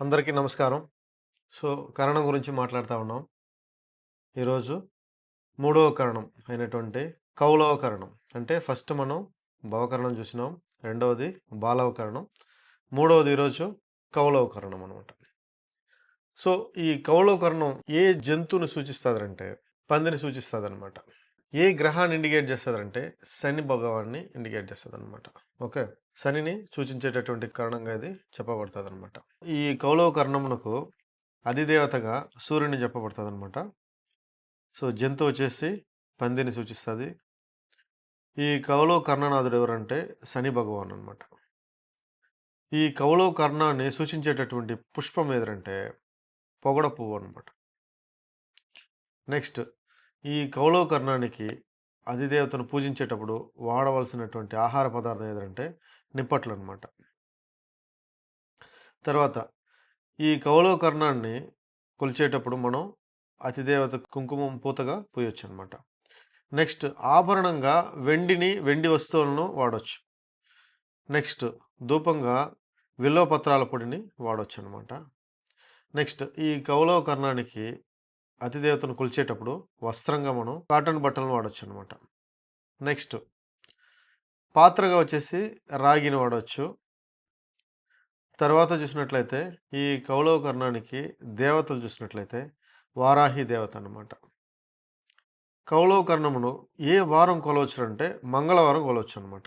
అందరికీ నమస్కారం. సో కరణం గురించి మాట్లాడుతూ ఉన్నాం. ఈరోజు మూడవ కరణం అయినటువంటి కౌలవ కరణం. అంటే ఫస్ట్ మనం భవకరణం చూసినాం. రెండవది బాలవ కరణం. మూడవది ఈరోజు కౌలవ కరణం అనమాట సో ఈ కౌలవ కరణం ఏ జంతువుని సూచిస్తుందంటే పందిని సూచిస్తుంది అనమాట ఏ గ్రహాన్ని ఇండికేట్ చేస్తుందంటే శని భగవాన్ని ఇండికేట్ చేస్తుంది అనమాట ఓకే? శనిని సూచించేటటువంటి కారణంగా ఇది చెప్పబడుతుంది అనమాట ఈ కౌలవ కర్ణమునకు అధిదేవతగా సూర్యుని చెప్పబడుతుంది అనమాట సో జంతు వచ్చేసి పందిని సూచిస్తుంది. ఈ కౌలవ కర్ణనాథుడు ఎవరంటే శని భగవాన్ అనమాట ఈ కౌలవ కర్ణాన్ని సూచించేటటువంటి పుష్పం ఏదంటే పొగడ పువ్వు అనమాట నెక్స్ట్ ఈ కౌలవకర్ణానికి అధిదేవతను పూజించేటప్పుడు వాడవలసినటువంటి ఆహార పదార్థం ఏదంటే నిప్పట్లు అనమాట తర్వాత ఈ కౌలవకర్ణాన్ని కొలిచేటప్పుడు మనం అతిదేవత కుంకుమం పూతగా పూయొచ్చు అనమాట నెక్స్ట్ ఆభరణంగా వెండిని వెండి వస్తువులను వాడవచ్చు నెక్స్ట్ ధూపంగా విలువ పత్రాల పొడిని వాడవచ్చు అనమాట నెక్స్ట్ ఈ కౌలవ కర్ణానికి అతిదేవతను కొలిచేటప్పుడు వస్త్రంగా మనం కాటన్ బట్టలను వాడచ్చు అనమాట నెక్స్ట్ పాత్రగా వచ్చేసి రాగిని వాడవచ్చు తర్వాత చూసినట్లయితే ఈ కౌలవ కర్ణానికి దేవతలు చూసినట్లయితే వారాహి దేవత అనమాట కౌలవ కర్ణమును ఏ వారం కొలవచ్చునంటే మంగళవారం కొలవచ్చు అనమాట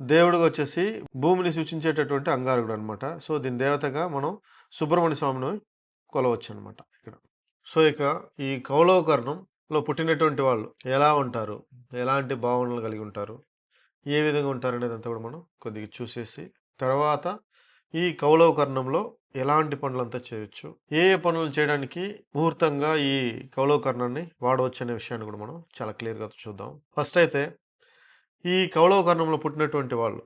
దేవుడిగా వచ్చేసి భూమిని సూచించేటటువంటి అంగారకుడు అనమాట సో దీని దేవతగా మనం సుబ్రహ్మణ్య స్వామిని కొలవచ్చు అనమాట సో ఇక ఈ కౌలవకర్ణంలో పుట్టినటువంటి వాళ్ళు ఎలా ఉంటారు? ఎలాంటి భావనలు కలిగి ఉంటారు? ఏ విధంగా ఉంటారు అనేది అంతా కూడా మనం కొద్దిగా చూసేసి తర్వాత ఈ కౌలవకర్ణంలో ఎలాంటి పనులంతా చేయొచ్చు? ఏ ఏ పనులు చేయడానికి ముహూర్తంగా ఈ కౌలవకర్ణాన్ని వాడవచ్చు అనే విషయాన్ని కూడా మనం చాలా క్లియర్గా చూద్దాం. ఫస్ట్ అయితే ఈ కౌలవకర్ణంలో పుట్టినటువంటి వాళ్ళు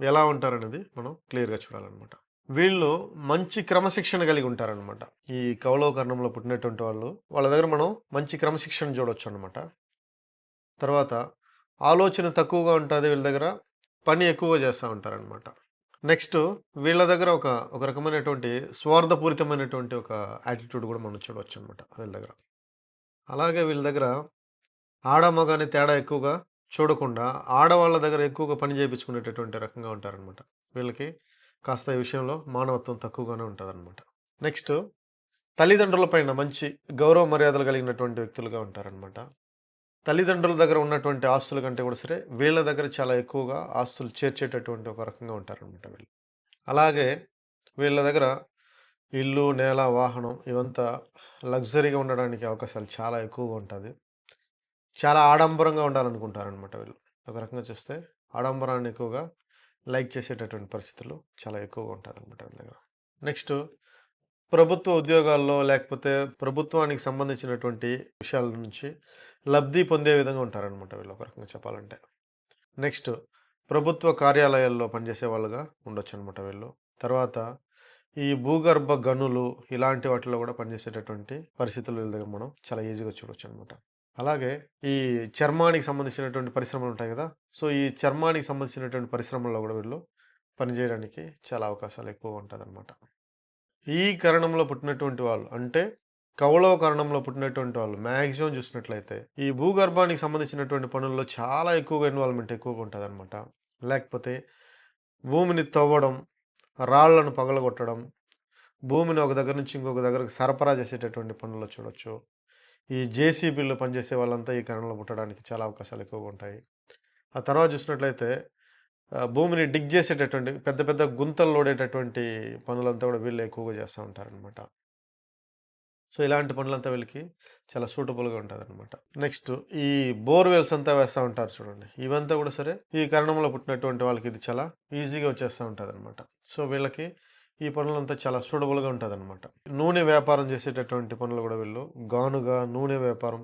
ఎలా ఉంటారనేది మనం క్లియర్గా చూడాలన్నమాట. వీళ్ళు మంచి క్రమశిక్షణ కలిగి ఉంటారనమాట ఈ కవలోకర్ణంలో పుట్టినటువంటి వాళ్ళు వాళ్ళ దగ్గర మనం మంచి క్రమశిక్షణ చూడొచ్చు అనమాట తర్వాత ఆలోచన తక్కువగా ఉంటుంది వీళ్ళ దగ్గర పని ఎక్కువగా చేస్తూ ఉంటారనమాట నెక్స్ట్ వీళ్ళ దగ్గర ఒక ఒక రకమైనటువంటి స్వార్థపూరితమైనటువంటి ఒక యాటిట్యూడ్ కూడా మనం చూడవచ్చు అనమాట వీళ్ళ దగ్గర. అలాగే వీళ్ళ దగ్గర ఆడమగానే తేడా ఎక్కువగా చూడకుండా ఆడవాళ్ళ దగ్గర ఎక్కువగా పని చేయించుకునేటటువంటి రకంగా ఉంటారనమాట వీళ్ళకి. కాస్త ఈ విషయంలో మానవత్వం తక్కువగానే ఉంటుందన్నమాట. నెక్స్ట్ తల్లిదండ్రుల పైన మంచి గౌరవ మర్యాదలు కలిగినటువంటి వ్యక్తులుగా ఉంటారనమాట తల్లిదండ్రుల దగ్గర ఉన్నటువంటి ఆస్తుల కంటే కూడా సరే వీళ్ళ దగ్గర చాలా ఎక్కువగా ఆస్తులు చేర్చేటటువంటి ఒక రకంగా ఉంటారనమాట వీళ్ళు. అలాగే వీళ్ళ దగ్గర ఇల్లు నేల వాహనం ఇవంతా లగ్జరీగా ఉండడానికి అవకాశాలు చాలా ఎక్కువగా ఉంటుంది. చాలా ఆడంబరంగా ఉండాలనుకుంటారనమాట వీళ్ళు. ఒక రకంగా చూస్తే ఆడంబరాన్ని ఎక్కువగా లైక్ చేసేటటువంటి పరిస్థితులు చాలా ఎక్కువగా ఉంటుంది అనమాట దగ్గర. నెక్స్ట్ ప్రభుత్వ ఉద్యోగాల్లో లేకపోతే ప్రభుత్వానికి సంబంధించినటువంటి విషయాల నుంచి లబ్ధి పొందే విధంగా ఉంటారనమాట వీళ్ళు ఒక రకంగా చెప్పాలంటే. నెక్స్ట్ ప్రభుత్వ కార్యాలయాల్లో పనిచేసే వాళ్ళుగా ఉండొచ్చు అనమాట వీళ్ళు. తర్వాత ఈ భూగర్భ గనులు ఇలాంటి వాటిలో కూడా పనిచేసేటటువంటి పరిస్థితులు వీళ్ళ దగ్గర మనం చాలా ఈజీగా చూడొచ్చు అనమాట అలాగే ఈ చర్మానికి సంబంధించినటువంటి పరిశ్రమలు ఉంటాయి కదా! సో ఈ చర్మానికి సంబంధించినటువంటి పరిశ్రమల్లో కూడా వీళ్ళు పనిచేయడానికి చాలా అవకాశాలు ఎక్కువ ఉంటుంది అనమాట ఈ కరణంలో పుట్టినటువంటి వాళ్ళు అంటే కౌలవ కరణంలో పుట్టినటువంటి వాళ్ళు మ్యాక్సిమం చూసినట్లయితే ఈ భూగర్భానికి సంబంధించినటువంటి పనుల్లో చాలా ఎక్కువగా ఇన్వాల్వ్మెంట్ ఎక్కువగా ఉంటుంది అనమాట లేకపోతే భూమిని తవ్వడం రాళ్ళను పగలగొట్టడం భూమిని ఒక దగ్గర నుంచి ఇంకొక దగ్గరకు సరఫరా చేసేటటువంటి పనుల్లో చూడొచ్చు. ఈ జేసీబీలో పనిచేసే వాళ్ళంతా ఈ కరణంలో పుట్టడానికి చాలా అవకాశాలు ఎక్కువగా ఉంటాయి. ఆ తర్వాత చూసినట్లయితే భూమిని డిగ్ చేసేటటువంటి పెద్ద పెద్ద గుంతలు లోడేటటువంటి పనులంతా కూడా వీళ్ళు ఎక్కువగా చేస్తూ ఉంటారనమాట సో ఇలాంటి పనులంతా వీళ్ళకి చాలా సూటబుల్గా ఉంటుంది అనమాట నెక్స్ట్ ఈ బోర్వెల్స్ అంతా వేస్తూ ఉంటారు చూడండి. ఇవంతా కూడా సరే ఈ కరణంలో పుట్టినటువంటి వాళ్ళకి ఇది చాలా ఈజీగా వచ్చేస్తూ ఉంటుంది అనమాట సో వీళ్ళకి ఈ పనులంతా చాలా సూటబుల్గా ఉంటుంది అనమాట నూనె వ్యాపారం చేసేటటువంటి పనులు కూడా వీళ్ళు. గానుగా నూనె వ్యాపారం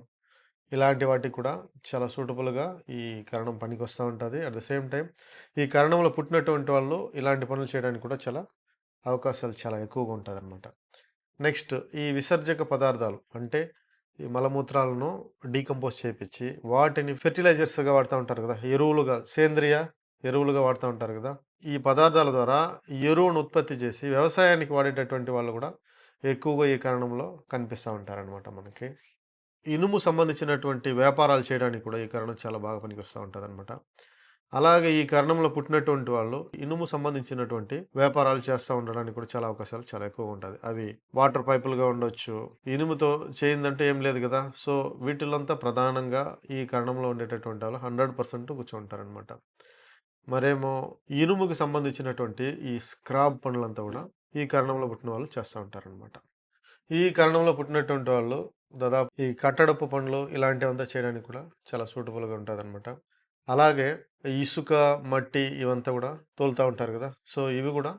ఇలాంటి వాటికి కూడా చాలా సూటబుల్గా ఈ కరణం పనికి వస్తూ ఉంటుంది. అట్ ద సేమ్ టైం ఈ కరణంలో పుట్టినటువంటి వాళ్ళు ఇలాంటి పనులు చేయడానికి కూడా చాలా అవకాశాలు చాలా ఎక్కువగా ఉంటుంది అనమాట నెక్స్ట్ ఈ విసర్జక పదార్థాలు అంటే ఈ మలమూత్రాలను డీకంపోజ్ చేపించి వాటిని ఫెర్టిలైజర్స్గా వాడుతూ ఉంటారు కదా ఎరువులుగా సేంద్రియ ఎరువులుగా వాడుతూ ఉంటారు కదా! ఈ పదార్థాల ద్వారా ఎరువును ఉత్పత్తి చేసి వ్యవసాయానికి వాడేటటువంటి వాళ్ళు కూడా ఎక్కువగా ఈ కారణంలో కనిపిస్తూ ఉంటారనమాట మనకి. ఇనుము సంబంధించినటువంటి వ్యాపారాలు చేయడానికి కూడా ఈ కారణం చాలా బాగా పనికొస్తూ ఉంటుంది అలాగే ఈ కారణంలో పుట్టినటువంటి వాళ్ళు ఇనుము సంబంధించినటువంటి వ్యాపారాలు చేస్తూ ఉండడానికి కూడా చాలా అవకాశాలు చాలా ఎక్కువ ఉంటుంది అవి వాటర్ పైపులుగా ఉండొచ్చు ఇనుముతో చేయిందంటే ఏం లేదు కదా! సో వీటిలంతా ప్రధానంగా ఈ కారణంలో ఉండేటటువంటి వాళ్ళు హండ్రెడ్ పర్సెంట్ కూర్చుంటారనమాట మరేమో ఇనుముకి సంబంధించినటువంటి ఈ స్క్రాబ్ పనులంతా కూడా ఈ కారణంలో పుట్టిన వాళ్ళు చేస్తూ ఉంటారనమాట ఈ కారణంలో పుట్టినటువంటి వాళ్ళు దాదాపు ఈ కట్టడపు పనులు ఇలాంటివంతా చేయడానికి కూడా చాలా సూటబుల్గా ఉంటుంది అనమాట అలాగే ఇసుక మట్టి ఇవంతా కూడా తోలుతూ ఉంటారు కదా! సో ఇవి కూడా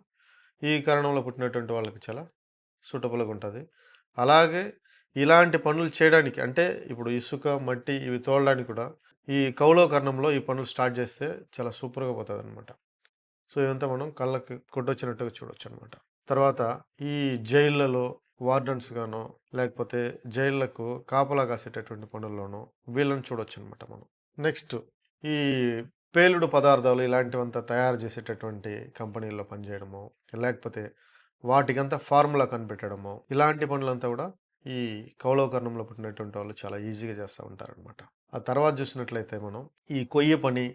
ఈ కారణంలో పుట్టినటువంటి వాళ్ళకి చాలా సూటబుల్గా ఉంటుంది. అలాగే ఇలాంటి పనులు చేయడానికి అంటే ఇప్పుడు ఇసుక మట్టి ఇవి తోలడానికి కూడా ఈ కౌలోకర్ణంలో ఈ పనులు స్టార్ట్ చేస్తే చాలా సూపర్గా పోతుంది అనమాట సో ఇదంతా మనం కళ్ళకి కొట్టొచ్చినట్టుగా చూడొచ్చు అనమాట తర్వాత ఈ జైళ్ళలో వార్డన్స్ గానో లేకపోతే జైళ్ళకు కాపలా కాసేటటువంటి పనుల్లోనో వీళ్ళని చూడొచ్చు అనమాట మనం. నెక్స్ట్ ఈ పేలుడు పదార్థాలు ఇలాంటివంతా తయారు చేసేటటువంటి కంపెనీల్లో పనిచేయడము లేకపోతే వాటికంతా ఫార్ములా కనిపెట్టడము ఇలాంటి పనులంతా కూడా ఈ కౌలవకర్ణంలో పుట్టినటువంటి వాళ్ళు చాలా ఈజీగా చేస్తూ ఉంటారనమాట. ఆ తర్వాత చూసినట్లయితే మనం ఈ కొయ్య పని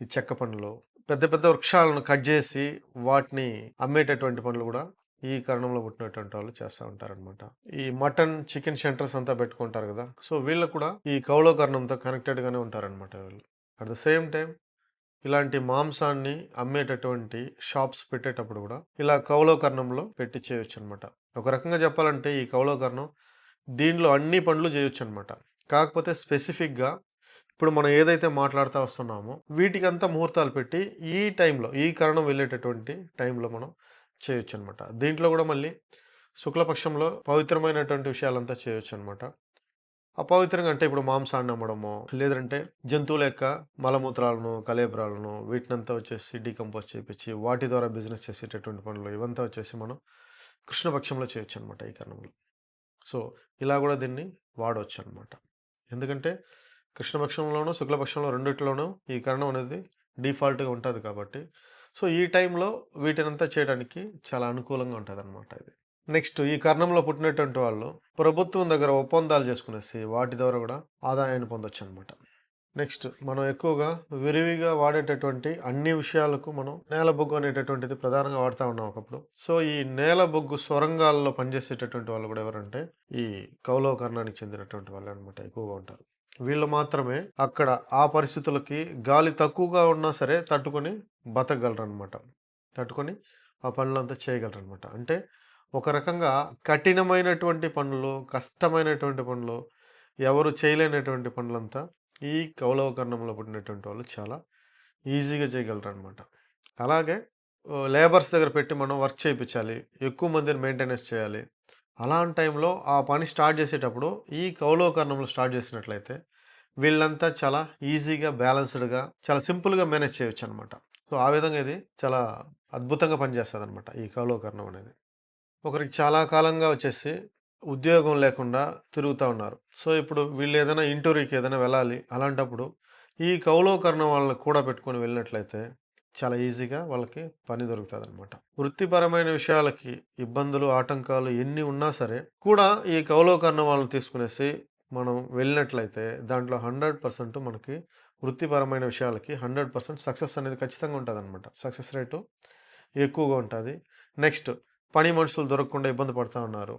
ఈ చెక్క పనులు పెద్ద పెద్ద వృక్షాలను కట్ చేసి వాటిని అమ్మేటటువంటి పనులు కూడా ఈ కారణంలో పుట్టినటువంటి వాళ్ళు చేస్తూ ఉంటారనమాట ఈ మటన్ చికెన్ సెంటర్స్ అంతా పెట్టుకుంటారు కదా! సో వీళ్ళు కూడా ఈ కౌలకర్ణంతో కనెక్టెడ్గానే ఉంటారనమాట వీళ్ళు. అట్ ద సేమ్ టైం ఇలాంటి మాంసాన్ని అమ్మేటటువంటి షాప్స్ పెట్టేటప్పుడు కూడా ఇలా కౌలోకర్ణంలో పెట్టి చేయొచ్చు అనమాట ఒక రకంగా చెప్పాలంటే ఈ కౌలోకర్ణం దీనిలో అన్ని పనులు చేయొచ్చు అనమాట కాకపోతే స్పెసిఫిక్గా ఇప్పుడు మనం ఏదైతే మాట్లాడుతూ వస్తున్నామో వీటికంతా ముహూర్తాలు పెట్టి ఈ టైంలో ఈ కరణం వెళ్ళేటటువంటి టైంలో మనం చేయొచ్చు అనమాట దీంట్లో కూడా మళ్ళీ శుక్లపక్షంలో పవిత్రమైనటువంటి విషయాలంతా చేయొచ్చు అనమాట అపవిత్రంగా అంటే ఇప్పుడు మాంసాన్ని అమ్మడము లేదంటే జంతువుల యొక్క మలమూత్రాలను కలేబరాలను వీటినంతా వచ్చేసి డీకంపోజ్ చేయించి వాటి ద్వారా బిజినెస్ చేసేటటువంటి పనులు ఇవంతా వచ్చేసి మనం కృష్ణపక్షంలో చేయొచ్చు అనమాట ఈ కారణంలో. సో ఇలా కూడా దీన్ని వాడవచ్చు అనమాట ఎందుకంటే కృష్ణపక్షంలోనూ శుక్లపక్షంలో రెండిట్లోనూ ఈ కరణం అనేది డిఫాల్ట్గా ఉంటుంది కాబట్టి. సో ఈ టైంలో వీటినంతా చేయడానికి చాలా అనుకూలంగా ఉంటుంది అనమాట ఇది. నెక్స్ట్ ఈ కర్ణంలో పుట్టినటువంటి వాళ్ళు ప్రభుత్వం దగ్గర ఒప్పందాలు చేసుకునేసి వాటి ద్వారా కూడా ఆదాయాన్ని పొందొచ్చు అనమాట నెక్స్ట్ మనం ఎక్కువగా విరివిగా వాడేటటువంటి అన్ని విషయాలకు మనం నేల బొగ్గు అనేటటువంటిది ప్రధానంగా వాడుతూ ఉన్నాం ఒకప్పుడు. సో ఈ నేల బొగ్గు సొరంగాల్లో పనిచేసేటటువంటి వాళ్ళు కూడా ఎవరంటే ఈ కౌలవకర్ణానికి చెందినటువంటి వాళ్ళు అనమాట ఎక్కువగా ఉంటారు. వీళ్ళు మాత్రమే అక్కడ ఆ పరిస్థితులకి గాలి తక్కువగా ఉన్నా సరే తట్టుకొని బతకగలరు అనమాట తట్టుకొని ఆ పనులంతా చేయగలరు అనమాట అంటే ఒక రకంగా కఠినమైనటువంటి పనులు కష్టమైనటువంటి పనులు ఎవరు చేయలేనటువంటి పనులంతా ఈ కౌలవ కర్ణంలో పుట్టినటువంటి వాళ్ళు చాలా ఈజీగా చేయగలరు అనమాట అలాగే లేబర్స్ దగ్గర పెట్టి మనం వర్క్ చేయించాలి ఎక్కువ మందిని మెయింటెనెన్స్ చేయాలి. అలాంటి టైంలో ఆ పని స్టార్ట్ చేసేటప్పుడు ఈ కౌలవ కర్ణంలో స్టార్ట్ చేసినట్లయితే వీళ్ళంతా చాలా ఈజీగా బ్యాలెన్స్డ్గా చాలా సింపుల్గా మేనేజ్ చేయొచ్చు అనమాట సో ఆ విధంగా ఇది చాలా అద్భుతంగా పనిచేస్తుంది అనమాట ఈ కౌలవ కర్ణం అనేది. ఒకరికి చాలా కాలంగా వచ్చేసి ఉద్యోగం లేకుండా తిరుగుతూ ఉన్నారు. సో ఇప్పుడు వీళ్ళు ఏదైనా ఇంటర్వ్యూకి ఏదైనా వెళ్ళాలి అలాంటప్పుడు ఈ కౌలోకరణం వాళ్ళని కూడా పెట్టుకొని వెళ్ళినట్లయితే చాలా ఈజీగా వాళ్ళకి పని దొరుకుతుంది అనమాట వృత్తిపరమైన విషయాలకి ఇబ్బందులు ఆటంకాలు ఎన్ని ఉన్నా సరే కూడా ఈ కౌలోకరణ వాళ్ళని తీసుకునేసి మనం వెళ్ళినట్లయితే దాంట్లో హండ్రెడ్ పర్సెంట్ మనకి వృత్తిపరమైన విషయాలకి హండ్రెడ్ పర్సెంట్ సక్సెస్ అనేది ఖచ్చితంగా ఉంటుంది అనమాట సక్సెస్ రేటు ఎక్కువగా ఉంటుంది. నెక్స్ట్ పని మనుషులు దొరకకుండా ఇబ్బంది పడుతూ ఉన్నారు.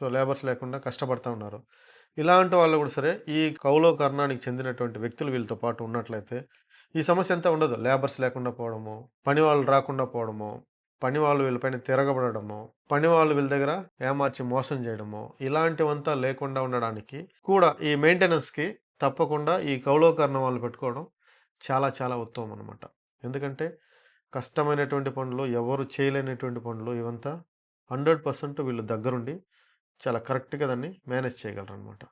సో లేబర్స్ లేకుండా కష్టపడుతూ ఉన్నారు. ఇలాంటి వాళ్ళు కూడా సరే ఈ కౌలో కర్ణానికి చెందినటువంటి వ్యక్తులు వీళ్ళతో పాటు ఉన్నట్లయితే ఈ సమస్య అంతా ఉండదు. లేబర్స్ లేకుండా పోవడము పని వాళ్ళు రాకుండా పోవడము పని వాళ్ళు వీళ్ళపైన తిరగబడము పని వాళ్ళు వీళ్ళ దగ్గర ఏమార్చి మోసం చేయడము ఇలాంటివంతా లేకుండా ఉండడానికి కూడా ఈ మెయింటెనెన్స్కి తప్పకుండా ఈ కౌలోకరణ వాళ్ళు పెట్టుకోవడం చాలా చాలా ఉత్తమం అనమాట ఎందుకంటే కష్టమైనటువంటి పనులు ఎవరు చేయలేనటువంటి పనులు ఇవంతా హండ్రెడ్ పర్సెంట్ వీళ్ళు దగ్గరుండి చాలా కరెక్ట్గా దాన్ని మేనేజ్ చేయగలరు అనమాట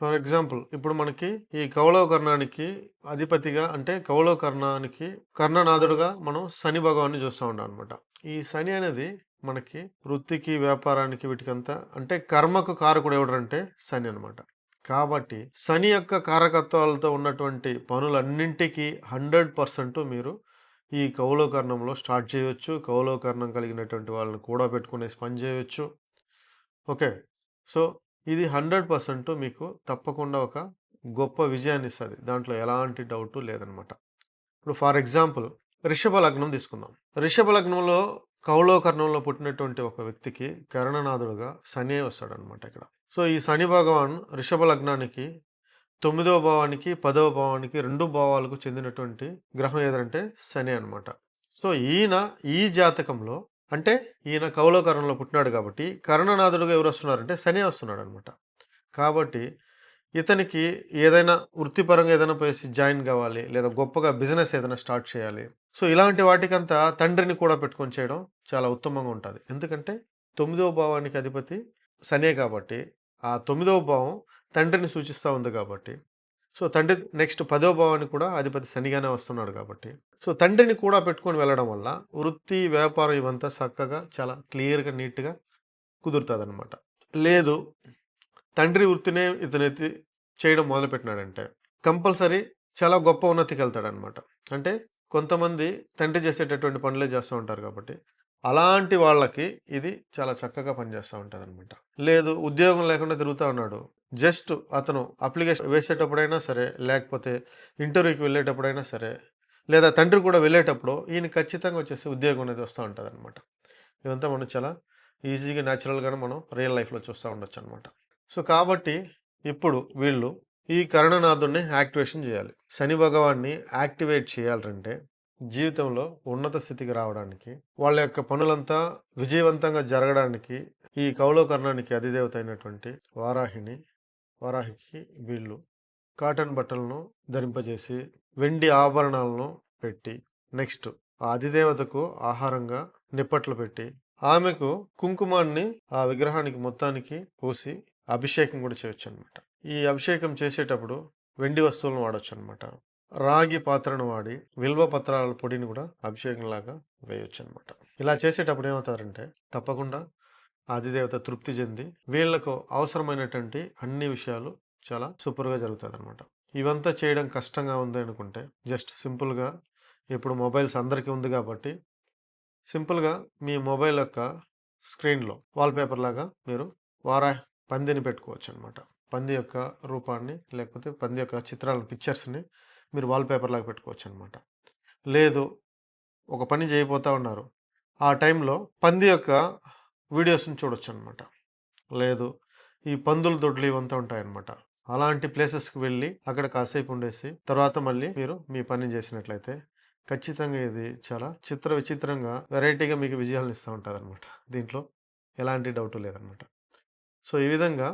ఫర్ ఎగ్జాంపుల్ ఇప్పుడు మనకి ఈ కౌలవకర్ణానికి అధిపతిగా అంటే కౌలవకర్ణానికి కర్ణనాథుడుగా మనం శని భగవాన్ని చూస్తూ ఉంటాం అనమాట ఈ శని అనేది మనకి వృత్తికి వ్యాపారానికి వీటికంతా అంటే కర్మకు కారకుడు ఎవడంటే శని అనమాట కాబట్టి శని యొక్క కారకత్వాలతో ఉన్నటువంటి పనులన్నింటికి హండ్రెడ్ పర్సెంట్ మీరు ఈ కౌలోకర్ణంలో స్టార్ట్ చేయవచ్చు కౌలోకర్ణం కలిగినటువంటి వాళ్ళని కూడా పెట్టుకునేసి పని చేయవచ్చు ఓకే. సో ఇది హండ్రెడ్ పర్సెంట్ మీకు తప్పకుండా ఒక గొప్ప విజయాన్ని ఇస్తుంది. దాంట్లో ఎలాంటి డౌట్ లేదనమాట. ఇప్పుడు ఫర్ ఎగ్జాంపుల్ రిషభ లగ్నం తీసుకుందాం. రిషభ లగ్నంలో కౌలోకర్ణంలో పుట్టినటువంటి ఒక వ్యక్తికి కరణనాథుడుగా శని వస్తాడనమాట ఇక్కడ. సో ఈ శని భగవాన్ రిషభ లగ్నానికి తొమ్మిదవ భావానికి పదవ భావానికి రెండు భావాలకు చెందినటువంటి గ్రహం ఏదంటే శని అనమాట. సో ఈయన ఈ జాతకంలో అంటే ఈయన కౌలోకరణంలో పుట్టినాడు కాబట్టి కరణనాథుడుగా ఎవరు వస్తున్నారంటే శని వస్తున్నాడు అనమాట కాబట్టి ఇతనికి ఏదైనా వృత్తిపరంగా ఏదైనా పోయేసి జాయిన్ కావాలి లేదా గొప్పగా బిజినెస్ ఏదైనా స్టార్ట్ చేయాలి. సో ఇలాంటి వాటికంతా తండ్రిని కూడా పెట్టుకొని చేయడం చాలా ఉత్తమంగా ఉంటుంది. ఎందుకంటే తొమ్మిదవ భావానికి అధిపతి శనే కాబట్టి ఆ తొమ్మిదవ భావం తండ్రిని సూచిస్తూ ఉంది కాబట్టి. సో తండ్రి నెక్స్ట్ పదవ భావానికి కూడా అధిపతి శనిగానే వస్తున్నాడు కాబట్టి సో తండ్రిని కూడా పెట్టుకొని వెళ్ళడం వల్ల వృత్తి వ్యాపారం ఇవంతా చక్కగా చాలా క్లియర్గా నీట్గా కుదురుతుంది అనమాట లేదు తండ్రి వృత్తినే ఇతనైతే చేయడం మొదలుపెట్టినాడంటే కంపల్సరీ చాలా గొప్ప ఉన్నతికి వెళ్తాడనమాట అంటే కొంతమంది తండ్రి చేసేటటువంటి పనులే చేస్తూ ఉంటారు కాబట్టి అలాంటి వాళ్ళకి ఇది చాలా చక్కగా పనిచేస్తూ ఉంటుంది అనమాట లేదు ఉద్యోగం లేకుండా తిరుగుతూ ఉన్నాడు. జస్ట్ అతను అప్లికేషన్ వేసేటప్పుడైనా సరే లేకపోతే ఇంటర్వ్యూకి వెళ్ళేటప్పుడైనా సరే లేదా తండ్రి కూడా వెళ్ళేటప్పుడు ఈయన ఖచ్చితంగా వచ్చేసి ఉద్యోగం అనేది వస్తూ ఉంటుంది అనమాట ఇదంతా మనం చాలా ఈజీగా న్యాచురల్గానే మనం రియల్ లైఫ్లో చూస్తూ ఉండొచ్చు అనమాట సో కాబట్టి ఇప్పుడు వీళ్ళు ఈ కరుణనాథుడిని యాక్టివేషన్ చేయాలి. శని భగవాన్ని యాక్టివేట్ చేయాలంటే జీవితంలో ఉన్నత స్థితికి రావడానికి వాళ్ళ యొక్క పనులంతా విజయవంతంగా జరగడానికి ఈ కౌలోకర్ణానికి అధిదేవత అయినటువంటి వారాహిని వారాహికి వీళ్ళు కాటన్ బట్టలను ధరింపజేసి వెండి ఆభరణాలను పెట్టి నెక్స్ట్ ఆ అధిదేవతకు ఆహారంగా నిప్పట్లు పెట్టి ఆమెకు కుంకుమాన్ని ఆ విగ్రహానికి మొత్తానికి పూసి అభిషేకం కూడా చేయొచ్చు అనమాట ఈ అభిషేకం చేసేటప్పుడు వెండి వస్తువులను వాడచ్చు అనమాట రాగి పాత్రను వాడి విల్వ పత్రాల పొడిని కూడా అభిషేకం లాగా వేయొచ్చు అనమాట ఇలా చేసేటప్పుడు ఏమవుతారంటే తప్పకుండా ఆదిదేవత తృప్తి చెంది వీళ్ళకు అవసరమైనటువంటి అన్ని విషయాలు చాలా సూపర్గా జరుగుతుంది అనమాట ఇవంతా చేయడం కష్టంగా ఉంది అనుకుంటే జస్ట్ సింపుల్గా ఇప్పుడు మొబైల్స్ అందరికీ ఉంది కాబట్టి సింపుల్గా మీ మొబైల్ యొక్క స్క్రీన్లో వాల్పేపర్ లాగా మీరు వారా పందిని పెట్టుకోవచ్చు అనమాట పంది యొక్క రూపాన్ని లేకపోతే పంది యొక్క చిత్రాలను పిక్చర్స్ని మీరు వాల్పేపర్ లాగా పెట్టుకోవచ్చు అనమాట లేదు ఒక పని చేయబోతూ ఉన్నారు. ఆ టైంలో పంది యొక్క వీడియోస్ని చూడొచ్చు అనమాట లేదు ఈ పందుల దొడ్లు ఇవంతా ఉంటాయన్నమాట. అలాంటి ప్లేసెస్కి వెళ్ళి అక్కడ కాసేపు ఉండేసి తర్వాత మళ్ళీ మీరు మీ పని చేసినట్లయితే ఖచ్చితంగా ఇది చాలా చిత్ర విచిత్రంగా వెరైటీగా మీకు విజయాలను ఇస్తూ ఉంటుంది అనమాట దీంట్లో ఎలాంటి డౌట్ లేదనమాట సో ఈ విధంగా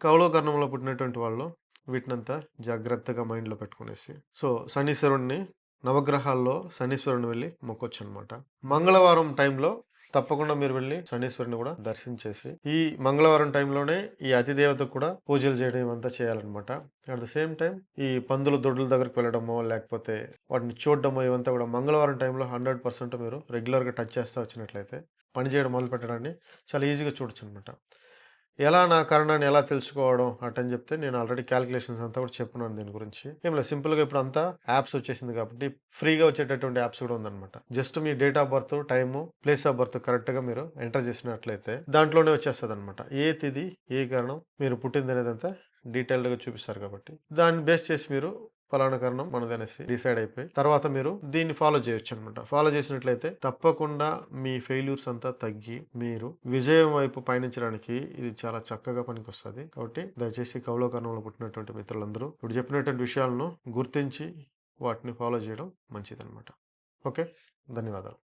కవలోకర్ణంలో పుట్టినటువంటి వాళ్ళు వీటినంతా జాగ్రత్తగా మైండ్లో పెట్టుకునేసి సో శనీశ్వరుణ్ణి నవగ్రహాల్లో శనీశ్వరుని వెళ్ళి మొక్కొచ్చు అనమాట మంగళవారం టైంలో తప్పకుండా మీరు వెళ్ళి శనీశ్వరుని కూడా దర్శించేసి ఈ మంగళవారం టైంలోనే ఈ అతిదేవతకు కూడా పూజలు చేయడం ఇవంతా చేయాలన్నమాట. అట్ ద సేమ్ టైం ఈ పందుల దొడ్ల దగ్గరికి వెళ్ళడమో లేకపోతే వాటిని చూడడమో ఇవంతా కూడా మంగళవారం టైంలో హండ్రెడ్ పర్సెంట్ మీరు రెగ్యులర్గా టచ్ చేస్తూ వచ్చినట్లయితే పని చేయడం మొదలు పెట్టడాన్ని చాలా ఈజీగా చూడొచ్చు అనమాట ఎలా నా కారణాన్ని ఎలా తెలుసుకోవడం అటని చెప్తే నేను ఆల్రెడీ క్యాలిక్యులేషన్స్ అంతా కూడా చెప్పున్నాను దీని గురించి. ఏం లేదు సింపుల్గా ఇప్పుడు అంతా యాప్స్ వచ్చేసింది కాబట్టి ఫ్రీగా వచ్చేటటువంటి యాప్స్ కూడా ఉందన్నమాట. Just me date of birth time place of birth కరెక్ట్గా మీరు ఎంటర్ చేసినట్లయితే దాంట్లోనే వచ్చేస్తుంది అనమాట ఏ తిది ఏ కారణం మీరు పుట్టింది అనేది అంతా డీటెయిల్డ్గా చూపిస్తారు కాబట్టి. దాన్ని బేస్ చేసి మీరు ఫలానా కారణం మనదనేసి డిసైడ్ అయిపోయి తర్వాత మీరు దీన్ని ఫాలో చేయొచ్చు అనమాట ఫాలో చేసినట్లయితే తప్పకుండా మీ ఫెయిల్యూర్స్ అంతా తగ్గి మీరు విజయం వైపు పయనించడానికి ఇది చాలా చక్కగా పనికొస్తుంది. కాబట్టి దయచేసి కౌలకర్ణంలో పుట్టినటువంటి మిత్రులందరూ ఇప్పుడు చెప్పినటువంటి విషయాలను గుర్తించి వాటిని ఫాలో చేయడం మంచిదన్నమాట ఓకే? ధన్యవాదాలు.